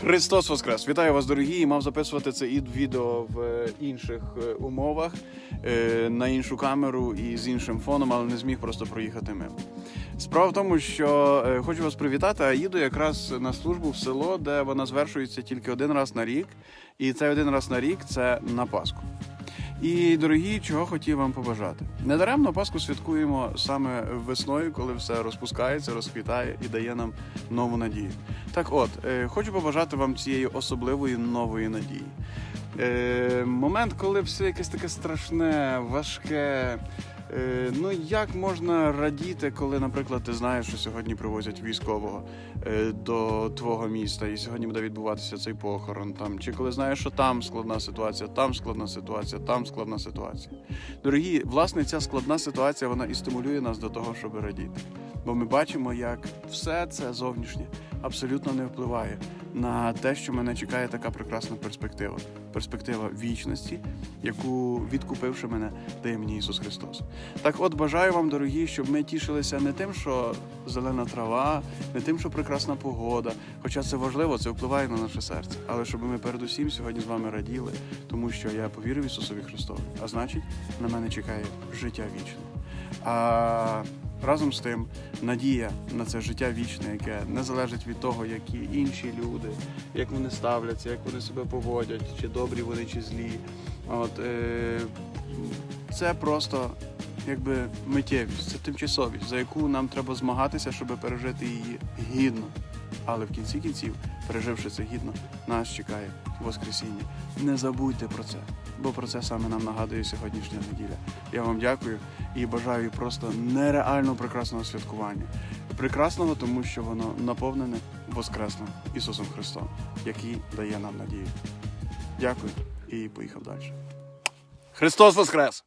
Христос Воскрес! Вітаю вас, дорогі! І Мав записувати це відео в е, інших е, умовах е, на іншу камеру і з іншим фоном, але не зміг просто проїхати мимо. Справа в тому, що хочу вас привітати, а їду якраз на службу в село, де вона звершується тільки один раз на рік, і цей один раз на рік це на Пасху. І дорогі, чого хотів вам побажати. Недаремно Пасху святкуємо саме весною, коли все розпускається, розквітає і дає нам нову надію. Так от, е, хочу побажати вам цієї особливої нової надії. Е, момент, коли все якесь таке страшне, важке. Е, ну як можна радіти, коли, наприклад, ти знаєш, що сьогодні привозять військового е, до твого міста, і сьогодні буде відбуватися цей похорон там, чи коли знаєш, що там складна ситуація, там складна ситуація, там складна ситуація. Дорогі, власне, ця складна ситуація вона і стимулює нас до того, щоб радіти. Бо ми бачимо, як все це зовнішнє абсолютно не впливає на те, що мене чекає така прекрасна перспектива. Перспектива вічності, яку відкупивши мене, дає мені Ісус Христос. Так от бажаю вам, дорогі, щоб ми тішилися не тим, що зелена трава, не тим, що прекрасна погода, хоча це важливо, це впливає на наше серце. Але щоб ми передусім сьогодні з вами раділи, тому що я повірив Ісусові Христові, а значить, на мене чекає життя вічне. А разом з тим надія на це життя вічне, яке не залежить від того, які інші люди, як вони ставляться, як вони себе поводять, чи добрі вони, чи злі. От е, це просто якби миттєвість, це тимчасовість, за яку нам треба змагатися, щоб пережити її гідно. Але в кінці кінців, переживши це гідно, нас чекає Воскресіння. Не забудьте про це, бо про це саме нам нагадує сьогоднішня неділя. Я вам дякую і бажаю просто нереально прекрасного святкування. Прекрасного, тому що воно наповнене Воскресним Ісусом Христом, який дає нам надію. Дякую і поїхав далі. Христос Воскрес!